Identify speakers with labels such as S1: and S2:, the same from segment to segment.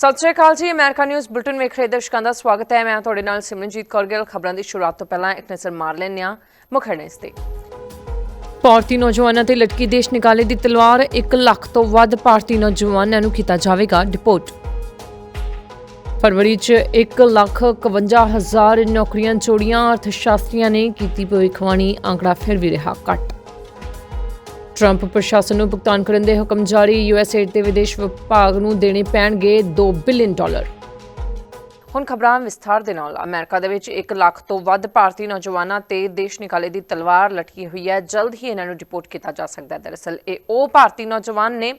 S1: ਸਤਿ ਸ਼੍ਰੀ ਅਕਾਲ ਜੀ, America news bulletin ਵੇਖ ਰਹੇ ਦਰਸ਼ਕਾਂ ਦਾ ਸਵਾਗਤ ਹੈ। ਮੈਂ ਤੁਹਾਡੇ ਨਾਲ ਸਿਮਰਨਜੀਤ ਕੌਰ ਗਿੱਲ। ਖਬਰਾਂ ਦੀ ਸ਼ੁਰੂਆਤ ਤੋਂ ਪਹਿਲਾਂ ਇੱਕ ਨਜ਼ਰ ਮਾਰ ਲੈਂਦੇ ਹਾਂ ਮੁੱਖ ਹੈਡਲਾਈਨਸ ਤੇ। ਭਾਰਤੀ ਨੌਜਵਾਨਾਂ ਤੇ ਲਟਕੀ ਦੇਸ਼ ਨਿਕਾਲੇ ਦੀ ਤਲਵਾਰ 1 ਲੱਖ ਤੋਂ ਵੱਧ ਭਾਰਤੀ ਨੌਜਵਾਨਾਂ ਨੂੰ ਕੀਤਾ ਜਾਵੇਗਾ ਡਿਪੋਰਟ। ਫਰਵਰੀ 'ਚ 1 ਲੱਖ 51 ਹਜ਼ਾਰ ਨੌਕਰੀਆਂ ਚੋੜੀਆਂ ਅਰਥਸ਼ਾਸਤਰੀਆਂ ਨੇ ਕੀਤੀ ਭਵਿੱਖਬਾਣੀ। ਆંકੜਾ ਫਿਰ ਵੀ ਰਿਹਾ ਘੱਟ। ਟਰੰਪ ਪ੍ਰਸ਼ਾਸਨ ਨੂੰ ਭੁਗਤਾਨ ਕਰਨ ਦੇ ਹੁਕਮ ਜਾਰੀ ਯੂਐਸਏਡ ਦੇ ਵਿਦੇਸ਼ ਵਿਭਾਗ ਨੂੰ ਦੇਣੇ ਪੈਣਗੇ 2 ਬਿਲੀਅਨ ਡਾਲਰ। ਹੁਣ ਖਬਰਾਂ ਵਿਸਥਾਰ ਦੇ ਨਾਲ। ਅਮਰੀਕਾ ਦੇ ਵਿੱਚ 1 ਲੱਖ ਤੋਂ ਵੱਧ ਭਾਰਤੀ ਨੌਜਵਾਨਾਂ ਤੇ ਦੇਸ਼ ਨਿਕਾਲੇ ਦੀ ਤਲਵਾਰ ਲਟਕੀ ਹੋਈ ਹੈ। ਜਲਦ ਹੀ ਇਹਨਾਂ ਨੂੰ ਡਿਪੋਰਟ ਕੀਤਾ ਜਾ ਸਕਦਾ ਹੈ। ਦਰਅਸਲ, ਇਹ ਉਹ ਭਾਰਤੀ ਨੌਜਵਾਨ ਨੇ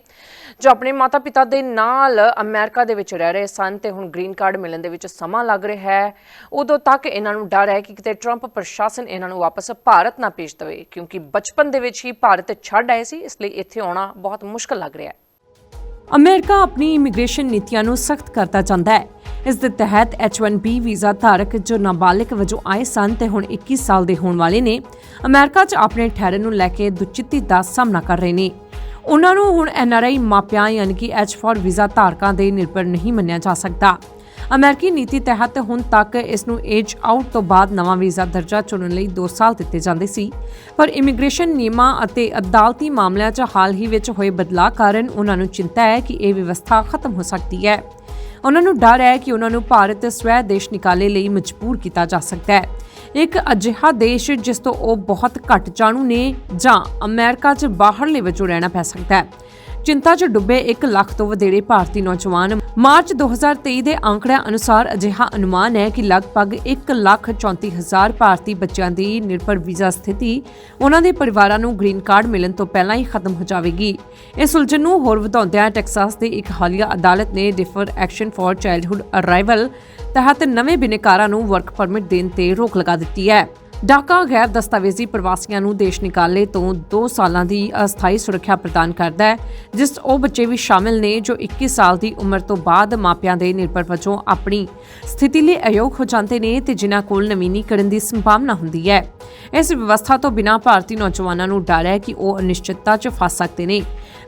S1: ਜੋ ਆਪਣੇ ਮਾਤਾ-ਪਿਤਾ ਦੇ ਨਾਲ ਅਮਰੀਕਾ ਦੇ ਵਿੱਚ ਰਹਿ ਰਹੇ ਸਨ ਤੇ ਹੁਣ ਗ੍ਰੀਨ ਕਾਰਡ ਮਿਲਣ ਦੇ ਵਿੱਚ ਸਮਾਂ ਲੱਗ ਰਿਹਾ ਹੈ। ਉਦੋਂ ਤੱਕ ਇਹਨਾਂ ਨੂੰ ਡਰ ਹੈ ਕਿ ਕਿਤੇ ਟਰੰਪ ਪ੍ਰਸ਼ਾਸਨ ਇਹਨਾਂ ਨੂੰ ਵਾਪਸ ਭਾਰਤ ਨਾ ਭੇਜ ਦੇਵੇ, ਕਿਉਂਕਿ ਬਚਪਨ ਦੇ ਵਿੱਚ ਹੀ ਭਾਰਤ ਛੱਡ ਆਏ ਸੀ, ਇਸ ਲਈ ਇੱਥੇ ਆਉਣਾ ਬਹੁਤ ਮੁਸ਼ਕਲ ਲੱਗ ਰਿਹਾ ਹੈ।
S2: ਅਮਰੀਕਾ ਆਪਣੀ ਇਮੀਗ੍ਰੇਸ਼ਨ ਨੀਤੀਆਂ ਨੂੰ ਸਖਤ ਕਰਦਾ ਜਾਂਦਾ ਹੈ। ਇਸ ਦੇ ਤਹਿਤ H1B ਵੀਜ਼ਾ ਧਾਰਕ ਜੋ ਨਾਬਾਲਿਗ ਵਜੋਂ ਆਏ ਸਨ ਤੇ ਹੁਣ 21 ਸਾਲ ਦੇ ਹੋਣ ਵਾਲੇ ਨੇ, ਅਮਰੀਕਾ 'ਚ ਆਪਣੇ ਠਹਿਰਨ ਨੂੰ ਲੈ ਕੇ ਦੁਚਿੱਤੀ ਦਾ ਸਾਹਮਣਾ ਕਰ ਰਹੇ ਨੇ। ਉਹਨਾਂ ਨੂੰ ਹੁਣ ਐਨਆਰਆਈ ਮਾਪਿਆਂ ਯਾਨੀ ਕਿ H4 ਵੀਜ਼ਾ ਧਾਰਕਾਂ ਦੇ ਨਿਰਭਰ ਨਹੀਂ ਮੰਨਿਆ ਜਾ ਸਕਦਾ। ਅਮਰੀਕੀ ਨੀਤੀ ਤਹਿਤ ਹੁਣ ਤੱਕ ਇਸ ਨੂੰ ਏਜ ਆਊਟ ਤੋਂ ਬਾਅਦ ਨਵਾਂ ਵੀਜ਼ਾ ਦਰਜਾ ਚੁਣਨ ਲਈ 2 ਸਾਲ ਦਿੱਤੇ ਜਾਂਦੇ ਸੀ। ਪਰ ਇਮੀਗ੍ਰੇਸ਼ਨ ਨਿਯਮਾਂ ਅਤੇ ਅਦਾਲਤੀ ਮਾਮਲਿਆਂ 'ਚ ਹਾਲ ਹੀ ਵਿੱਚ ਹੋਏ ਬਦਲਾਅ ਕਾਰਨ ਉਹਨਾਂ ਨੂੰ ਚਿੰਤਾ ਹੈ ਕਿ ਇਹ ਵਿਵਸਥਾ ਖਤਮ ਹੋ ਸਕਦੀ ਹੈ। ਉਹਨਾਂ ਨੂੰ ਡਰ ਹੈ ਕਿ ਉਹਨਾਂ ਨੂੰ ਭਾਰਤ ਸਵੈ ਦੇਸ਼ ਨਿਕਾਲੇ ਲਈ ਮਜਬੂਰ ਕੀਤਾ ਜਾ ਸਕਦਾ ਹੈ। ਇੱਕ ਅਜਿਹਾ ਦੇਸ਼ ਜਿਸ ਤੋਂ ਉਹ ਬਹੁਤ ਘੱਟ ਜਾਣੂ ਨੇ ਜਾਂ ਅਮਰੀਕਾ 'ਚ ਬਾਹਰਲੇ ਵਜੋਂ ਰਹਿਣਾ ਪੈ ਸਕਦਾ ਹੈ। ਚਿੰਤਾ 'ਚ ਡੁੱਬੇ 1 ਲੱਖ ਤੋਂ ਵਧੇਰੇ ਭਾਰਤੀ ਨੌਜਵਾਨ। ਮਾਰਚ 2023 ਦੇ ਅੰਕੜਿਆਂ ਅਨੁਸਾਰ ਅਜਿਹਾ ਅਨੁਮਾਨ ਹੈ ਕਿ ਲਗਭਗ 1 ਲੱਖ 34 ਹਜ਼ਾਰ ਭਾਰਤੀ ਬੱਚਿਆਂ ਦੀ ਨਿਰਭਰ ਵੀਜ਼ਾ ਸਥਿਤੀ ਉਹਨਾਂ ਦੇ ਪਰਿਵਾਰਾਂ ਨੂੰ ਗ੍ਰੀਨ ਕਾਰਡ ਮਿਲਣ ਤੋਂ ਪਹਿਲਾਂ ਹੀ ਖਤਮ ਹੋ ਜਾਵੇਗੀ। ਇਸ ਉਲਝਣ ਨੂੰ ਹੋਰ ਵਧਾਉਂਦਿਆਂ ਟੈਕਸਾਸ ਦੇ ਇੱਕ ਹਾਲੀਆ ਅਦਾਲਤ ਨੇ defer action for childhood arrival ਤਹਿਤ ਨਵੇਂ ਬਿਨੇਕਾਰਾਂ ਨੂੰ ਵਰਕ ਪਰਮਿਟ ਦੇਣ ਤੇ ਰੋਕ ਲਗਾ ਦਿੱਤੀ ਹੈ। ਡਾਕਾ ਗੈਰ ਦਸਤਾਵੇਜ਼ੀ ਪ੍ਰਵਾਸੀਆਂ ਨੂੰ ਦੇਸ਼ ਨਿਕਾਲੇ ਤੋਂ 2 ਸਾਲਾਂ ਦੀ ਅਸਥਾਈ ਸੁਰੱਖਿਆ ਪ੍ਰਦਾਨ ਕਰਦਾ ਹੈ, ਜਿਸ 'ਚ ਉਹ ਬੱਚੇ ਵੀ ਸ਼ਾਮਿਲ ਨੇ ਜੋ 21 ਸਾਲ ਦੀ ਉਮਰ ਤੋਂ ਬਾਅਦ ਮਾਪਿਆਂ ਦੇ ਨਿਰਭਰ ਵਜੋਂ ਆਪਣੀ ਸਥਿਤੀ ਲਈ ਅਯੋਗ ਹੋ ਜਾਂਦੇ ਨੇ ਤੇ ਜਿਨ੍ਹਾਂ ਕੋਲ ਨਵੀਨੀਕਰਨ ਦੀ ਸੰਭਾਵਨਾ ਹੁੰਦੀ ਹੈ। ਇਸ ਵਿਵਸਥਾ ਤੋਂ ਬਿਨਾਂ ਭਾਰਤੀ ਨੌਜਵਾਨਾਂ ਨੂੰ ਡਰ ਹੈ ਕਿ ਉਹ ਅਨਿਸ਼ਚਿਤਤਾ 'ਚ ਫਸ ਸਕਦੇ ਨੇ।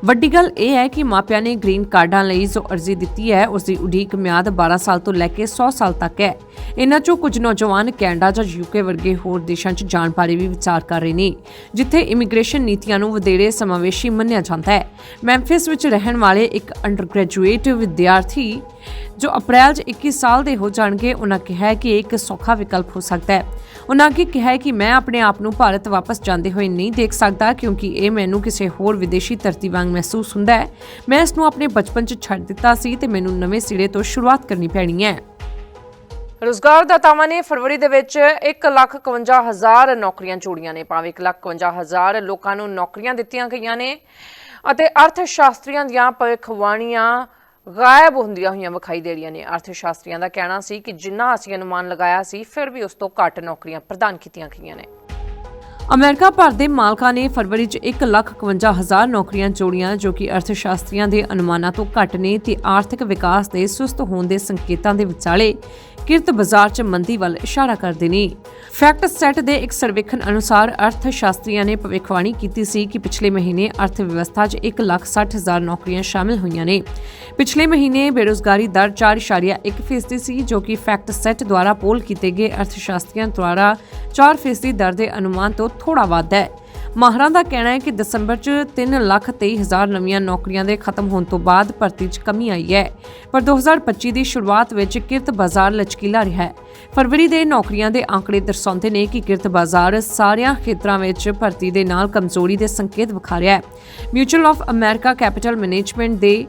S2: ਵੱਡੀ ਗੱਲ ਇਹ ਹੈ ਕਿ ਮਾਪਿਆਂ ਨੇ ਗ੍ਰੀਨ ਕਾਰਡਾਂ ਲਈ ਜੋ ਅਰਜ਼ੀ ਦਿੱਤੀ ਹੈ, ਉਸ ਦੀ ਉਡੀਕ ਮਿਆਦ 12 ਸਾਲ ਤੋਂ ਲੈ ਕੇ 100 ਸਾਲ ਤੱਕ ਹੈ। ਇਨ੍ਹਾਂ 'ਚੋਂ ਕੁਝ ਨੌਜਵਾਨ ਕੈਨੇਡਾ ਜਾਂ ਯੂਕੇ ਵਰਗੇ ਹੋਰ ਦੇਸ਼ਾਂ 'ਚ ਜਾਣ ਬਾਰੇ ਵੀ ਵਿਚਾਰ ਕਰ ਰਹੇ ਨੇ, ਜਿੱਥੇ ਇਮੀਗ੍ਰੇਸ਼ਨ ਨੀਤੀਆਂ ਨੂੰ ਵਧੇਰੇ ਸਮਾਵੇਸ਼ੀ ਮੰਨਿਆ ਜਾਂਦਾ ਹੈ। ਮੈਂਫਿਸ ਵਿੱਚ ਰਹਿਣ ਵਾਲੇ ਇੱਕ ਅੰਡਰਗ੍ਰੈਜੂਏਟ ਵਿਦਿਆਰਥੀ ਜੋ ਅਪ੍ਰੈਲ 'ਚ 21 ਸਾਲ ਦੇ ਹੋ ਜਾਣਗੇ ਉਹਨਾਂ ਕਿਹਾ ਕਿ ਇਹ ਇੱਕ ਸੌਖਾ ਵਿਕਲਪ ਹੋ ਸਕਦਾ ਹੈ। ਉਹਨਾਂ ਅੱਗੇ ਕਿਹਾ ਕਿ ਮੈਂ ਆਪਣੇ ਆਪ ਨੂੰ ਭਾਰਤ ਵਾਪਸ ਜਾਂਦੇ ਹੋਏ ਨਹੀਂ ਦੇਖ ਸਕਦਾ ਕਿਉਂਕਿ ਇਹ ਮੈਨੂੰ ਕਿਸੇ ਹੋਰ ਵਿਦੇਸ਼ੀ ਧਰਤੀ ਵਾਂਗ ਮਹਿਸੂਸ ਹੁੰਦਾ ਹੈ। ਮੈਂ ਇਸ ਨੂੰ ਆਪਣੇ ਬਚਪਨ 'ਚ ਛੱਡ ਦਿੱਤਾ ਸੀ ਤੇ ਮੈਨੂੰ ਨਵੇਂ ਸਿਰੇ ਤੋਂ ਸ਼ੁਰੂਆਤ ਕਰਨੀ ਪੈਣੀ ਹੈ।
S1: ਰੋਜ਼ਗਾਰਦਾਤਾਵਾਂ ਨੇ ਫਰਵਰੀ ਦੇ ਵਿੱਚ 1,51,000 ਨੌਕਰੀਆਂ ਜੋੜੀਆਂ ਨੇ ਭਾਵੇਂ 1,51,000 ਲੋਕਾਂ ਨੂੰ ਨੌਕਰੀਆਂ ਦਿੱਤੀਆਂ ਗਈਆਂ ਨੇ ਅਤੇ ਅਰਥ ਸ਼ਾਸਤਰੀਆਂ ਦੀਆਂ ਭਵਿੱਖਬਾਣੀਆਂ ਗਾਇਬ ਹੁੰਦੀਆਂ ਹੋਈਆਂ ਵਿਖਾਈ ਦੇ ਰਹੀਆਂ ਨੇ। ਅਰਥ ਸ਼ਾਸਤਰੀਆਂ ਦਾ ਕਹਿਣਾ ਸੀ ਕਿ ਜਿੰਨਾ ਅਸੀਂ ਅਨੁਮਾਨ ਲਗਾਇਆ ਸੀ ਫਿਰ ਵੀ ਉਸ ਤੋਂ ਘੱਟ ਨੌਕਰੀਆਂ ਪ੍ਰਦਾਨ ਕੀਤੀਆਂ ਗਈਆਂ ਨੇ।
S2: ਅਮਰੀਕਾ ਭਰ ਦੇ ਮਾਲਕਾਂ ਨੇ ਫਰਵਰੀ 'ਚ 1,51,000 ਨੌਕਰੀਆਂ ਜੋੜੀਆਂ ਜੋ ਕਿ ਅਰਥਸ਼ਾਸਤਰੀਆਂ ਦੇ ਅਨੁਮਾਨਾਂ ਤੋਂ ਘੱਟ ਨੇ ਤੇ ਆਰਥਿਕ ਵਿਕਾਸ ਦੇ ਸੁਸਤ ਹੋਣ ਦੇ ਸੰਕੇਤਾਂ ਦੇ ਵਿਚਾਲੇ ਕਿਰਤ ਬਾਜ਼ਾਰ 'ਚ ਮੰਦੀ ਵੱਲ ਇਸ਼ਾਰਾ ਕਰਦੇ ਨੇ। ਫੈਕਟ ਸੈਟ ਦੇ ਇੱਕ ਸਰਵੇਖਣ ਅਨੁਸਾਰ ਅਰਥ ਸ਼ਾਸਤਰੀਆਂ ਨੇ ਭਵਿੱਖਬਾਣੀ ਕੀਤੀ ਸੀ ਕਿ ਪਿਛਲੇ ਮਹੀਨੇ ਅਰਥ ਵਿਵਸਥਾ 'ਚ 1,60,000 ਨੌਕਰੀਆਂ ਸ਼ਾਮਿਲ ਹੋਈਆਂ ਨੇ। ਪਿਛਲੇ ਮਹੀਨੇ ਬੇਰੋਜ਼ਗਾਰੀ ਦਰ 4.1% ਸੀ ਜੋ ਕਿ ਫੈਕਟ ਸੈਟ ਦੁਆਰਾ ਪੋਲ ਕੀਤੇ ਗਏ ਅਰਥ ਸ਼ਾਸਤਰੀਆਂ ਦੁਆਰਾ 4% ਦਰ ਦੇ ਅਨੁਮਾਨ ਤੋਂ ਥੋੜਾ ਵੱਧ ਹੈ। ਮਾਹਰਾਂ ਦਾ ਕਹਿਣਾ ਹੈ ਕਿ ਦਸੰਬਰ 'ਚ 3,23,000 ਨਵੀਆਂ ਨੌਕਰੀਆਂ ਦੇ ਖਤਮ ਹੋਣ ਤੋਂ ਬਾਅਦ ਭਰਤੀ 'ਚ ਕਮੀ ਆਈ ਹੈ। ਪਰ 2025 ਦੀ ਸ਼ੁਰੂਆਤ ਵਿੱਚ ਕਿਰਤ ਬਾਜ਼ਾਰ ਲਚਕੀਲਾ ਰਿਹਾ ਹੈ। ਫਰਵਰੀ ਦੇ ਨੌਕਰੀਆਂ ਦੇ ਅੰਕੜੇ ਦਰਸਾਉਂਦੇ ਨੇ ਕਿ ਕਿਰਤ ਬਾਜ਼ਾਰ ਸਾਰਿਆਂ ਖੇਤਰਾਂ ਵਿੱਚ ਭਰਤੀ ਦੇ ਨਾਲ ਕਮਜ਼ੋਰੀ ਦੇ ਸੰਕੇਤ ਵਿਖਾ ਰਿਹਾ ਹੈ। Mutual of America Capital Management ਦੇ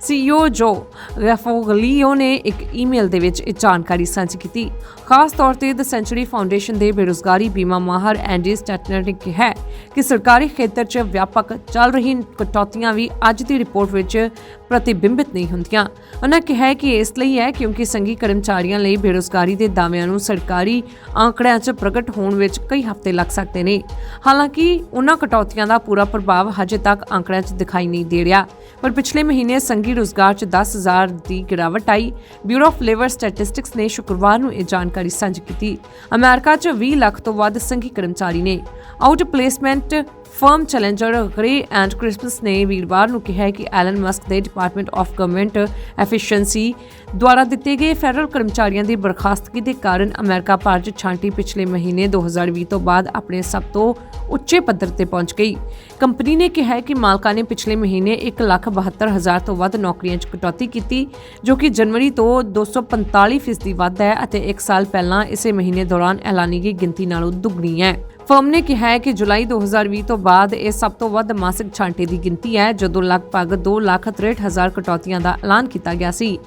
S2: ਸੀਈਓ ਜੋ ਰੈਫੋਗਲੀਓ ਨੇ ਇੱਕ ਈਮੇਲ ਦੇ ਵਿੱਚ ਇਹ ਜਾਣਕਾਰੀ ਸਾਂਝੀ ਕੀਤੀ। ਖਾਸ ਤੌਰ ਤੇ ਦ ਸੈਂਚੁਰੀ ਫਾਊਂਡੇਸ਼ਨ ਦੇ ਬੇਰੁਜ਼ਗਾਰੀ ਬੀਮਾ ਮਾਹਰ ਐਂਡੀ ਸਟੈਟਨਰ ਨੇ ਕਿਹਾ ਕਿ ਸਰਕਾਰੀ ਖੇਤਰ 'ਚ ਵਿਆਪਕ ਚੱਲ ਰਹੀ ਕਟੌਤੀਆਂ ਵੀ ਅੱਜ ਦੀ ਰਿਪੋਰਟ ਵਿੱਚ ਪ੍ਰਤੀਬਿੰਬਿਤ ਨਹੀਂ ਹੁੰਦੀਆਂ। ਉਹਨਾਂ ਕਿਹਾ ਕਿ ਇਸ ਲਈ ਹੈ ਕਿਉਂਕਿ ਸੰਘੀ ਕਰਮਚਾਰੀਆਂ ਲਈ ਬੇਰੁਜ਼ਗਾਰੀ ਦੇ ਦਾਅਵਿਆਂ ਨੂੰ ਸਰਕਾਰੀ ਆંકੜਿਆਂ 'ਚ ਪ੍ਰਗਟ ਹੋਣ ਵਿੱਚ ਕਈ ਹਫ਼ਤੇ ਲੱਗ ਸਕਦੇ ਨੇ। ਹਾਲਾਂਕਿ ਉਹਨਾਂ ਕਟੌਤੀਆਂ ਦਾ ਪੂਰਾ ਪ੍ਰਭਾਵ ਹਜੇ ਤੱਕ ਆંકੜਿਆਂ 'ਚ ਦਿਖਾਈ ਨਹੀਂ ਦੇ ਰਿਹਾ, ਪਰ ਪਿਛਲੇ ਮਹੀਨੇ ਸੰਘੀ ਰੋਜ਼ਗਾਰ 'ਚ 10000 ਦੀ ਗਿਰਾਵਟ ਆਈ। ਬਿਊਰੋ ਆਫ ਲੇਬਰ ਸਟੈਟਿਸਟਿਕਸ ਨੇ ਸ਼ੁੱਕਰਵਾਰ ਨੂੰ ਇਹ ਜਾਣਕਾਰੀ ਸਾਂਝੀ ਕੀਤੀ। ਅਮਰੀਕਾ 'ਚ 20 ਲੱਖ ਤੋਂ ਵੱਧ ਸੰਘੀ ਕਰਮਚਾਰੀ ਨੇ। Out placement firm Challenger Gray and Christmas ਨੇ ਵੀਰਵਾਰ ਨੂੰ ਕਿਹਾ ਕਿ ਐਲਨ ਮਸਕ ਦੇ ਡਿਪਾਰਟਮੈਂਟ ਆਫ ਗਵਰਨਮੈਂਟ ਐਫੀਸ਼ੀਐਂਸੀ ਦੁਆਰਾ ਦਿੱਤੇ ਗਏ ਫੈਡਰਲ ਕਰਮਚਾਰੀਆਂ ਦੀ ਬਰਖਾਸਤਗੀ ਦੇ ਕਾਰਨ ਅਮਰੀਕਾ ਭਰ 'ਚ ਛਾਂਟੀ ਪਿਛਲੇ ਮਹੀਨੇ 2020 ਤੋਂ ਬਾਅਦ ਆਪਣੇ ਸਭ ਤੋਂ ਉੱਚੇ ਪੱਧਰ ਤੇ ਪਹੁੰਚ ਗਈ। ਕੰਪਨੀ ਨੇ ਕਿਹਾ ਕਿ ਮਾਲਕਾਂ ਨੇ ਪਿਛਲੇ ਮਹੀਨੇ 1,72,000 ਤੋਂ ਵੱਧ ਨੌਕਰੀਆਂ 'ਚ ਕਟੌਤੀ ਕੀਤੀ ਜੋ ਕਿ ਜਨਵਰੀ ਤੋਂ 245 ਫੀਸਦੀ ਵੱਧ ਹੈ ਅਤੇ 1 ਸਾਲ ਪਹਿਲਾਂ ਇਸੇ ਮਹੀਨੇ ਦੌਰਾਨ ਐਲਾਨੀ ਗਈ ਗਿਣਤੀ ਨਾਲੋਂ ਦੁੱਗਣੀ ਹੈ। ਫਰਮ ਨੇ ਕਿਹਾ ਹੈ ਕਿ ਜੁਲਾਈ 2020 ਤੋਂ ਬਾਅਦ ਇਹ ਸਭ ਤੋਂ ਵੱਧ ਮਾਸਿਕ ਛਾਂਟੇ ਦੀ ਗਿਣਤੀ ਹੈ ਜਦੋਂ ਲਗਭਗ 2,63,000 ਕਟੌਤੀਆਂ ਦਾ ਐਲਾਨ ਕੀਤਾ ਗਿਆ ਸੀ।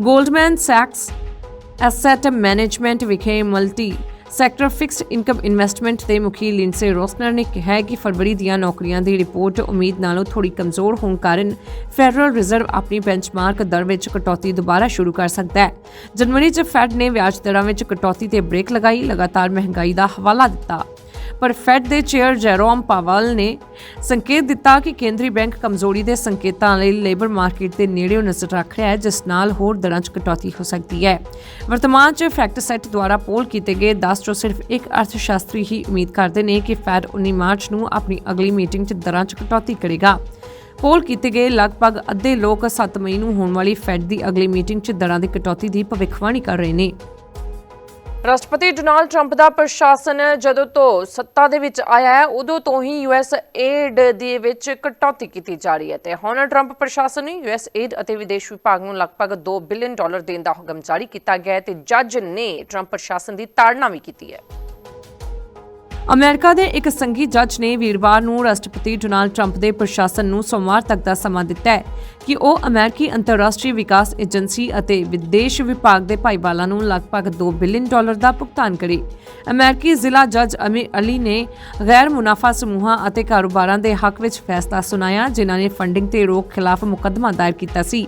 S2: ਗੋਲਡਮੈਨ ਸੈਕਸ ਐਸੈਟ ਮੈਨੇਜਮੈਂਟ ਵਿਖੇ multi sector fixed income investment ਦੇ ਮੁਖੀ ਲਿੰਸੇ ਰੋਸਨਰ ਨੇ ਕਿਹਾ ਕਿ ਫਰਵਰੀ ਦੀਆਂ ਨੌਕਰੀਆਂ ਦੀ ਰਿਪੋਰਟ ਉਮੀਦ ਨਾਲੋਂ ਥੋੜੀ ਕਮਜ਼ੋਰ ਹੋਣ ਕਾਰਨ ਫੈਡਰਲ ਰਿਜ਼ਰਵ ਆਪਣੀ ਬੈਂਚਮਾਰਕ ਦਰ ਵਿੱਚ ਕਟੌਤੀ ਦੁਬਾਰਾ ਸ਼ੁਰੂ ਕਰ ਸਕਦਾ ਹੈ। ਜਨਵਰੀ 'ਚ ਫੈਡ ਨੇ ਵਿਆਜ ਦਰਾਂ ਵਿੱਚ ਕਟੌਤੀ ਤੇ ਬ੍ਰੇਕ ਲਗਾਈ ਲਗਾਤਾਰ ਮਹਿੰਗਾਈ ਦਾ ਹਵਾਲਾ ਦਿੱਤਾ। ਪਰ ਫੈਡ ਦੇ ਚੇਅਰ ਜੈਰੋਮ ਪਾਵਲ ਨੇ ਸੰਕੇਤ ਦਿੱਤਾ ਕਿ ਕੇਂਦਰੀ ਬੈਂਕ ਕਮਜ਼ੋਰੀ ਦੇ ਸੰਕੇਤਾਂ ਲਈ ਲੇਬਰ ਮਾਰਕੀਟ ਦੇ ਨੇੜਿਓਂ ਨਜ਼ਰ ਰੱਖ ਰਿਹਾ ਹੈ, ਜਿਸ ਨਾਲ ਹੋਰ ਦਰਾਂ 'ਚ ਕਟੌਤੀ ਹੋ ਸਕਦੀ ਹੈ। ਵਰਤਮਾਨ 'ਚ ਫੈਕਟ ਸੈੱਟ ਦੁਆਰਾ ਪੋਲ ਕੀਤੇ ਗਏ 10 ਚੋਂ ਸਿਰਫ ਇੱਕ ਅਰਥਸ਼ਾਸਤਰੀ ਹੀ ਉਮੀਦ ਕਰਦੇ ਨੇ ਕਿ ਫੈਡ 19 ਮਾਰਚ ਨੂੰ ਆਪਣੀ ਅਗਲੀ ਮੀਟਿੰਗ 'ਚ ਦਰਾਂ 'ਚ ਕਟੌਤੀ ਕਰੇਗਾ। ਪੋਲ ਕੀਤੇ ਗਏ ਲਗਭਗ ਅੱਧੇ ਲੋਕ 7 ਮਈ ਨੂੰ ਹੋਣ ਵਾਲੀ ਫੈਡ ਦੀ ਅਗਲੀ ਮੀਟਿੰਗ 'ਚ ਦਰਾਂ ਦੀ ਕਟੌਤੀ ਦੀ ਭਵਿੱਖਬਾਣੀ ਕਰ ਰਹੇ ਨੇ।
S1: ਰਾਸ਼ਟਰਪਤੀ ਡੋਨਾਲਡ ਟਰੰਪ ਦਾ ਪ੍ਰਸ਼ਾਸਨ ਜਦੋਂ ਤੋਂ ਸੱਤਾ ਦੇ ਵਿੱਚ ਆਇਆ ਹੈ, ਉਦੋਂ ਤੋਂ ਹੀ ਯੂਐਸ ਏਡ ਦੇ ਵਿੱਚ ਕਟੌਤੀ ਕੀਤੀ ਜਾ ਰਹੀ ਹੈ ਤੇ ਹੁਣ ਟਰੰਪ ਪ੍ਰਸ਼ਾਸਨ ਨੇ ਯੂਐਸ ਏਡ ਅਤੇ ਵਿਦੇਸ਼ ਵਿਭਾਗ ਨੂੰ ਲਗਭਗ 2 ਬਿਲੀਅਨ ਡਾਲਰ ਦੇਣ ਦਾ ਹੁਕਮ ਜਾਰੀ ਕੀਤਾ ਗਿਆ ਹੈ ਤੇ ਜੱਜ ਨੇ ਟਰੰਪ ਪ੍ਰਸ਼ਾਸਨ ਦੀ ਤਾੜਨਾ ਵੀ ਕੀਤੀ ਹੈ।
S2: ਅਮਰੀਕਾ ਦੇ ਇੱਕ ਸੰਘੀ ਜੱਜ ਨੇ ਵੀਰਵਾਰ ਨੂੰ ਰਾਸ਼ਟਰਪਤੀ ਡੋਨਾਲਡ ਟਰੰਪ ਦੇ ਪ੍ਰਸ਼ਾਸਨ ਨੂੰ ਸੋਮਵਾਰ ਤੱਕ ਦਾ ਸਮਾਂ ਦਿੱਤਾ ਹੈ ਕਿ ਉਹ ਅਮਰੀਕੀ ਅੰਤਰਰਾਸ਼ਟਰੀ ਵਿਕਾਸ ਏਜੰਸੀ ਅਤੇ ਵਿਦੇਸ਼ ਵਿਭਾਗ ਦੇ ਭਾਈਵਾਲਾਂ ਨੂੰ ਲਗਭਗ 2 ਬਿਲੀਅਨ ਡਾਲਰ ਦਾ ਭੁਗਤਾਨ ਕਰੇ। ਅਮਰੀਕੀ ਜ਼ਿਲ੍ਹਾ ਜੱਜ ਅਮੀ ਅਲੀ ਨੇ ਗੈਰ ਮੁਨਾਫਾ ਸਮੂਹਾਂ ਅਤੇ ਕਾਰੋਬਾਰਾਂ ਦੇ ਹੱਕ ਵਿੱਚ ਫੈਸਲਾ ਸੁਣਾਇਆ, ਜਿਨ੍ਹਾਂ ਨੇ ਫੰਡਿੰਗ ਤੇ ਰੋਕ ਖਿਲਾਫ ਮੁਕੱਦਮਾ ਦਾਇਰ ਕੀਤਾ ਸੀ।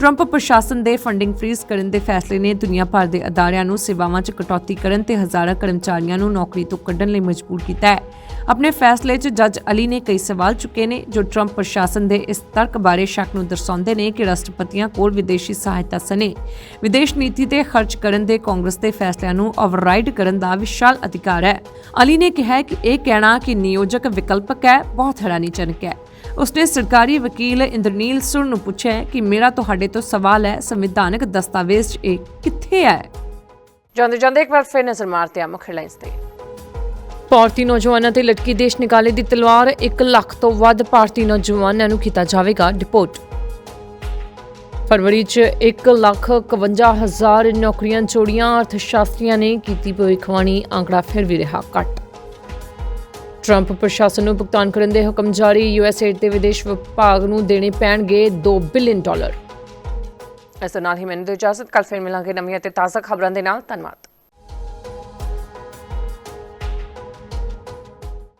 S2: ਟਰੰਪ ਪ੍ਰਸ਼ਾਸਨ ਦੇ ਫੰਡਿੰਗ ਫ੍ਰੀਜ਼ ਕਰਨ ਦੇ ਫੈਸਲੇ ਨੇ ਦੁਨੀਆ ਭਰ ਦੇ ਅਦਾਰਿਆਂ ਨੂੰ ਸੇਵਾਵਾਂ 'ਚ ਕਟੌਤੀ ਕਰਨ ਤੇ ਹਜ਼ਾਰਾਂ ਕਰਮਚਾਰੀਆਂ ਨੂੰ ਨੌਕਰੀ ਤੋਂ ਕੱਢਣ ਲਈ ਮਜਬੂਰ ਕੀਤਾ ਹੈ। ਆਪਣੇ ਫੈਸਲੇ 'ਚ ਜੱਜ ਅਲੀ ਨੇ ਕਈ ਸਵਾਲ ਚੁੱਕੇ ਨੇ, ਜੋ ਟਰੰਪ ਪ੍ਰਸ਼ਾਸਨ ਦੇ ਇਸ ਤਰਕ ਬਾਰੇ ਸ਼ੱਕ ਨੂੰ ਦਰਸਾਉਂਦੇ ਨੇ ਕਿ ਰਾਸ਼ਟਰਪਤੀਆਂ ਕੋਲ ਵਿਦੇਸ਼ੀ ਸਹਾਇਤਾ ਸਣੇ। ਵਿਦੇਸ਼ ਨੀਤੀ ਤੇ ਖਰਚ ਕਰਨ ਦੇ ਕਾਂਗਰਸ ਦੇ ਫੈਸਲਿਆਂ ਨੂੰ ਓਵਰਰਾਈਡ ਕਰਨ ਦਾ ਵਿਸ਼ਾਲ ਅਧਿਕਾਰ ਹੈ। ਅਲੀ ਨੇ ਕਿਹਾ ਕਿ ਇਹ ਕਹਿਣਾ ਕਿ ਨਿਯੋਜਕ ਵਿਕਲਪਕ ਹੈ, ਬਹੁਤ ਹੈਰਾਨੀਜਨਕ ਹੈ। ਉਸਨੇ ਸਰਕਾਰੀ ਵਕੀਲ ਇੰਦਰਨੀਲ ਸੁਰ ਨੂੰ ਪੁੱਛਿਆ ਕਿ ਮੇਰਾ ਤੁਹਾਡੇ ਤੋਂ ਸਵਾਲ ਹੈ ਸੰਵਿਧਾਨਕ ਦਸਤਾਵੇਜ਼ 'ਚ ਇਹ ਕਿੱਥੇ ਹੈ?
S1: ਜਾਂਦੇ ਜਾਂਦੇ ਇੱਕ ਵਾਰ ਫਿਰ ਨਜ਼ਰ ਮਾਰਦੇ ਆ ਮੁੱਖ ਲਾਈਨਸ ਤੇ।
S2: ਭਾਰਤੀ ਨੌਜਵਾਨਾਂ ਤੇ ਲਟਕੀ ਦੇਸ਼ ਨਿਕਾਲੇ ਦੀ ਤਲਵਾਰ 1 ਲੱਖ ਤੋਂ ਵੱਧ ਭਾਰਤੀ ਨੌਜਵਾਨਾਂ ਨੂੰ ਕੀਤਾ ਜਾਵੇਗਾ ਡਿਪੋਰਟ। ਫਰਵਰੀ 'ਚ 1 ਲੱਖ 51 ਹਜ਼ਾਰ ਨੌਕਰੀਆਂ ਜੋੜੀਆਂ ਅਰਥਸ਼ਾਸਤਰੀਆਂ ਨੇ ਕੀਤੀ ਭਵਿੱਖਬਾਣੀ ਆંકੜਾ ਫਿਰ ਵੀ ਰਿਹਾ ਘੱਟ। ਟਰੰਪ ਪ੍ਰਸ਼ਾਸਨ ਨੂੰ ਭੁਗਤਾਨ ਕਰਨ ਦੇ ਹੁਕਮ ਜਾਰੀ। ਯੂਐਸ ਏਡ ਤੇ ਵਿਦੇਸ਼ ਵਿਭਾਗ ਨੂੰ ਦੇਣੇ ਪੈਣਗੇ 2 ਬਿਲੀਅਨ ਡਾਲਰ।
S1: ਇਸ ਨਾਲ ਹੀ ਮੈਨੂੰ ਇਜਾਜ਼ਤ ਕੱਲ ਫਿਰ ਮਿਲਾਂਗੇ ਨਵੀਆਂ ਤੇ ਤਾਜ਼ਾ ਖਬਰਾਂ ਦੇ ਨਾਲ। ਧੰਨਵਾਦ।